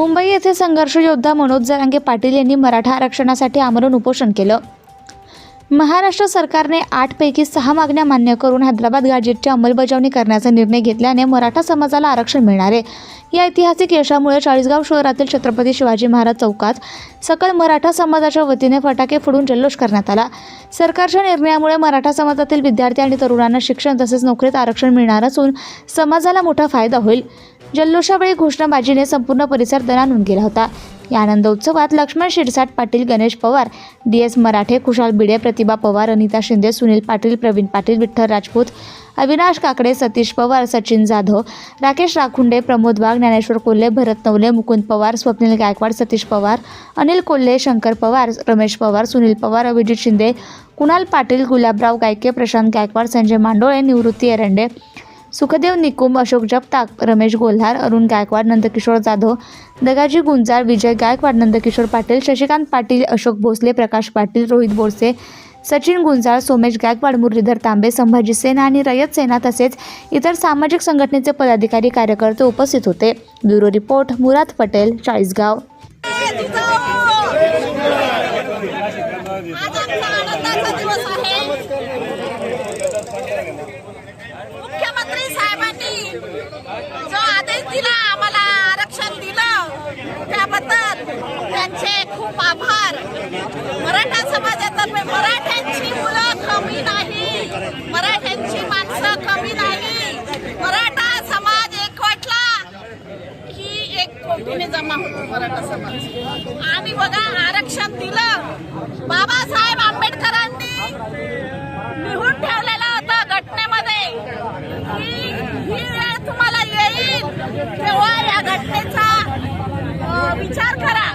मुंबई येथे संघर्ष योद्धा मनोज जरांगे पाटील यांनी मराठा आरक्षणासाठी आमरण उपोषण केलं. महाराष्ट्र सरकारने आठपैकी सहा मागण्या मान्य करून हैदराबाद गाजेटची अंमलबजावणी करण्याचा निर्णय घेतल्याने मराठा समाजाला आरक्षण मिळणार आहे. या ऐतिहासिक यशामुळे चाळीसगाव शहरातील छत्रपती शिवाजी महाराज चौकात सकल मराठा समाजाच्या वतीने फटाके फोडून जल्लोष करण्यात आला. सरकारच्या निर्णयामुळे मराठा समाजातील विद्यार्थी आणि तरुणांना शिक्षण तसेच नोकरीत आरक्षण मिळणार असून समाजाला मोठा फायदा होईल. जल्लोषावेळी घोषणाबाजीने संपूर्ण परिसर दणानून गेला होता. या आनंद उत्सवात लक्ष्मण शिरसाट पाटील गणेश पवार डी एस मराठे खुशाल भिडे प्रतिभा पवार अनिता शिंदे सुनील पाटील प्रवीण पाटील विठ्ठल राजपूत अविनाश काकडे सतीश पवार सचिन जाधव राकेश राखुंडे प्रमोद वाघ ज्ञानेश्वर कोल्हे भरत नवले मुकुंद पवार स्वप्नील गायकवाड सतीश पवार अनिल कोल्हे शंकर पवार रमेश पवार सुनील पवार अभिजित शिंदे कुणाल पाटील गुलाबराव गायके प्रशांत गायकवाड संजय मांडोळे निवृत्ती एरंडे सुखदेव निकुम अशोक जगताप रमेश गोल्हार अरुण गायकवाड नंदकिशोर जाधव दगाजी गुंजार विजय गायकवाड नंदकिशोर पाटील शशिकांत पाटील अशोक भोसले प्रकाश पाटील रोहित बोरसे सचिन गुंजाळ सोमेश गायकवाड मुरलीधर तांबे संभाजी सेना आणि रयत सेना तसेच इतर सामाजिक संघटनेचे पदाधिकारी कार्यकर्ते उपस्थित होते. Bureau report Murad Patel Chalisgaon. आज आमचा आनंदाचा दिवस आहे मुख्यमंत्री साहेबांनी जो आदेश दिला आम्हाला आरक्षण दिलं त्याबद्दल त्यांचे खूप आभार. मराठा समाजातर्फे मराठ्यांची मुलं कमी नाही. मराठ्यांची माणसं कमी नाही. मराठा समाज एकवटला. ही एक कोटीने जमा होतो मराठा समाज. आणि बघा आरक्षण दिलं. बाबासाहेब जनतेचा विचार करा.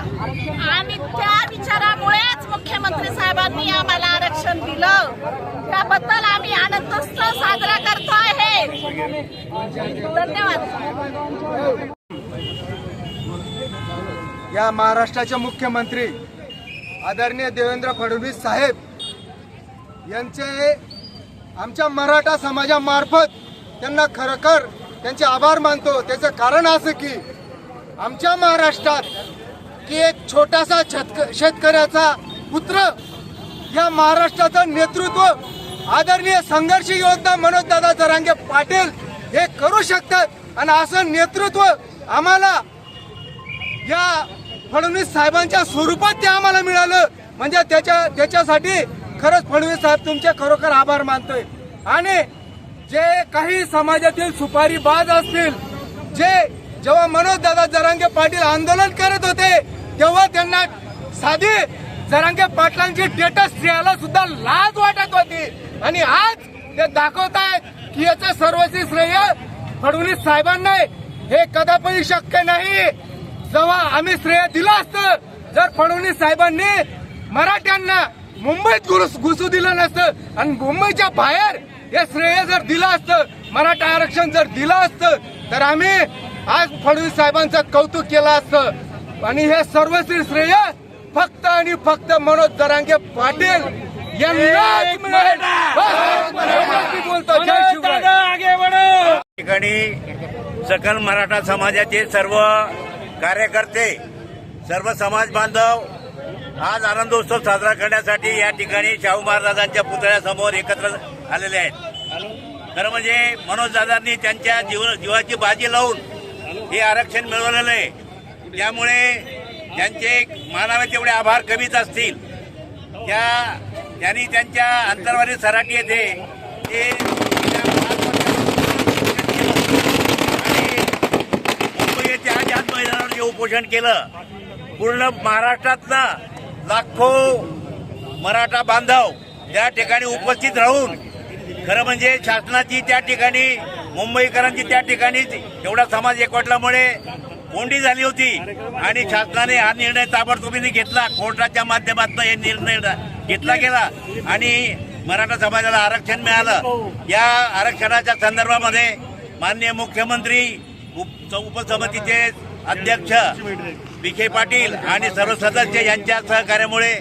आणि त्या विचारामुळेच मुख्यमंत्री साहेबांनी आम्हाला आरक्षण दिलं. त्याबद्दल आम्ही आनंदोत्सव साजरा करतो आहे. धन्यवाद. या महाराष्ट्राचे मुख्यमंत्री आदरणीय देवेंद्र फडणवीस साहेब यांचे आमच्या मराठा समाजामार्फत त्यांना खरोखर त्यांचे आभार मानतो. त्याचं कारण असं की आमच्या महाराष्ट्रात की एक छोटासा शेतक शेतकऱ्याचा पुत्र या महाराष्ट्राचं नेतृत्व आदरणीय संघर्ष योद्धा मनोज दादा जरांगे पाटील हे करू शकतात. आणि असं नेतृत्व आम्हाला या फडणवीस साहेबांच्या स्वरूपात ते आम्हाला मिळालं. म्हणजे त्याच्या त्याच्यासाठी खरंच फडणवीस साहेब तुमचे खरोखर आभार मानतोय. आणि जे काही समाजातील सुपारी बाज असतील जे जेव्हा मनोज दादा जरांगे पाटील आंदोलन करत होते तेव्हा त्यांना साधी जरांगे पाटलांची स्टेटस द्यायला सुद्धा लाज वाटत होती. आणि आज ते दाखवतायत की याचं सर्वस्वी श्रेय फडणवीस साहेबांना हे कदापि शक्य नाही. जेव्हा आम्ही श्रेय दिलं असतं जर फडणवीस साहेबांनी मराठ्यांना मुंबईत घुसू दिलं नसतं आणि मुंबईच्या बाहेर हे श्रेय जर दिलं असतं मराठा आरक्षण जर दिलं असतं तर आम्ही आज फडणवीस साहेबांचं कौतुक केलं असतं. आणि हे सर्वश्री श्रेय फक्त आणि फक्त मनोज जरांगे पाटील ठिकाणी सकल मराठा समाजाचे सर्व कार्यकर्ते सर्व समाज बांधव आज आनंदोत्सव साजरा करण्यासाठी या ठिकाणी शाहू महाराजांच्या पुतळ्यासमोर एकत्र आलेले आहेत. खरं म्हणजे मनोज दादांनी त्यांच्या जीव जीवाची बाजी लावून हे आरक्षण मिळवलेलं आहे. त्यामुळे त्यांचे मानावे तेवढे आभार कमीच असतील. त्या त्यांनी त्यांच्या अंतर्वादी सराटी येथे ते आणि मुंबई येथे आझाद मैदानावर जे उपोषण केलं पूर्ण महाराष्ट्रातनं लाखो मराठा बांधव त्या ठिकाणी उपस्थित राहून खरं म्हणजे शासनाची त्या ठिकाणी मुंबईकरांची त्या ठिकाणीच एवढा समाज एकवटल्यामुळे कोंडी झाली होती. आणि शासनाने हा निर्णय ताबडतोबीने घेतला. कोर्टाच्या माध्यमातून हे निर्णय घेतला गेला. आणि मराठा समाजाला आरक्षण मिळालं. या आरक्षणाच्या संदर्भामध्ये माननीय मुख्यमंत्री उप उपसमितीचे अध्यक्ष विखे पाटील आणि सर्व सदस्य यांच्या सहकार्यामुळे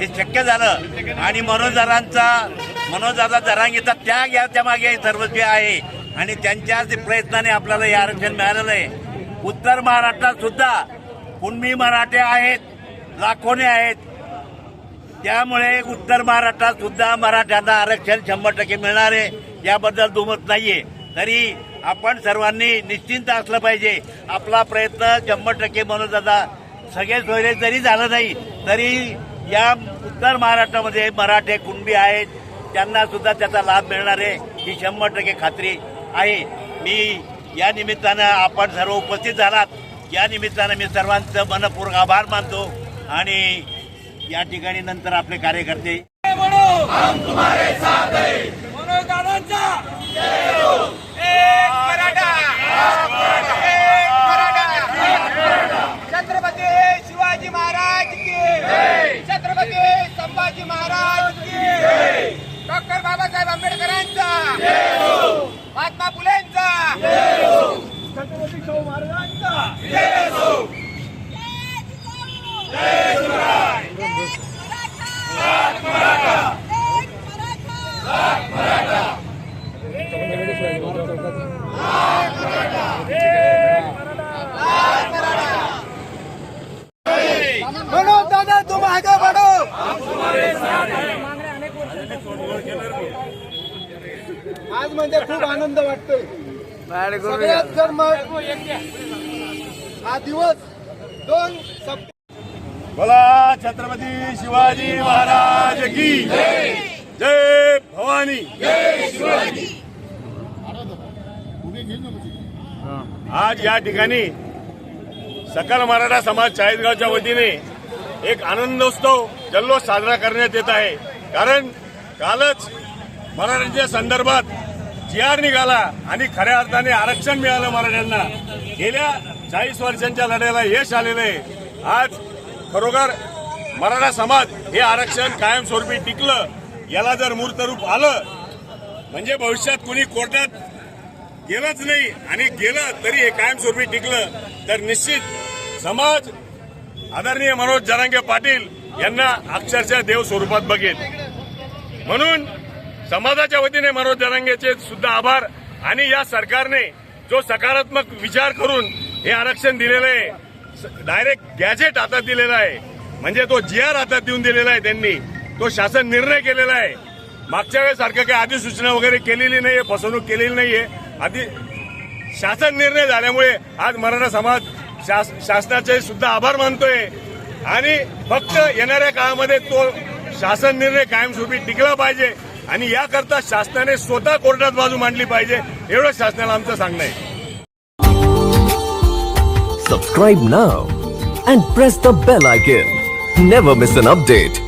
हे शक्य झालं. आणि मनोजदारांचा मनोजदादा जरांगीचा त्याग याच्या मागे सर्वस्वी आहे. आणि त्यांच्याच प्रयत्नाने आपल्याला हे आरक्षण मिळालेलं आहे. उत्तर महाराष्ट्रात सुद्धा कुणबी मराठे आहेत लाखोने आहेत. त्यामुळे उत्तर महाराष्ट्रात सुद्धा मराठ्यांना आरक्षण शंभर टक्के मिळणार आहे. याबद्दल दुमत नाहीये. तरी आपण सर्वांनी निश्चिंत असलं पाहिजे. आपला प्रयत्न शंभर टक्के म्हणून दादा सगळे सोयरे जरी झालं नाही तरी या उत्तर महाराष्ट्रामध्ये मराठे कुणबी आहेत त्यांना सुद्धा त्याचा लाभ मिळणार आहे. ही शंभर टक्के खात्री आहे. मी या निमित्तानं आपण सर्व उपस्थित झालात. या निमित्तानं मी सर्वांचं मनपूर्वक आभार मानतो आणि या ठिकाणी नंतर आपले कार्यकर्ते. छत्रपती शिवाजी महाराज की छत्रपती संभाजी महाराज की डॉक्टर बाबासाहेब आंबेडकरांचा महात्मा फुलेंचा छत्रपती शाहू महाराजांचा मनोज दादा तुम आगे बढ़ो। आज म्हणजे खूप आनंद वाटतोय. सगळ्यात जर मग हा दिवस दोन सप्टेंबर बोला छत्रपती शिवाजी महाराज की जय भवानी. आज या ठिकाणी सकल मराठा समाज चाळीसगावच्या वतीने एक आनंदोत्सव जल्लोष साजरा करण्यात येत आहे. कारण कालच मराठ्यांच्या संदर्भात जी आर निघाला आणि खऱ्या अर्थाने आरक्षण मिळालं मराठ्यांना. गेल्या चाळीस वर्षांच्या लढ्याला यश आलेलं आहे. आज खरोखर मराठा समाज हे आरक्षण कायमस्वरूपी टिकलं याला जर मूर्तरूप आलं म्हणजे भविष्यात कुणी कोर्टात गेलंच नाही आणि गेलं तरी हे कायमस्वरूपी टिकलं तर निश्चित समाज आदरणीय मनोज जरांगे पाटील यांना अक्षरशः देव स्वरूपात बघेल. म्हणून समाजाच्या वतीने मनोज जरांगेचे सुद्धा आभार आणि या सरकारने जो सकारात्मक विचार करून हे आरक्षण दिलेलं आहे डायरेक्ट गॅजेट हातात दिलेला आहे म्हणजे तो जी आर हातात देऊन दिलेला आहे त्यांनी तो शासन निर्णय केलेला आहे. मागच्या वेळेसारखं काही अधिसूचना वगैरे केलेली नाहीये फसवणूक केलेली नाहीये. आधी शासन निर्णय झाल्यामुळे आज मराठा समाज शास- शासनाचे सुद्धा आभार मानतोय. आणि फक्त येणाऱ्या काळामध्ये तो शासन निर्णय कायमस्वरूपी टिकला पाहिजे आणि याकरता शासनाने स्वतः कोर्टात बाजू मांडली पाहिजे एवढं शासनाला आमचं सांगणं आहे. Subscribe now and press the bell icon never miss an update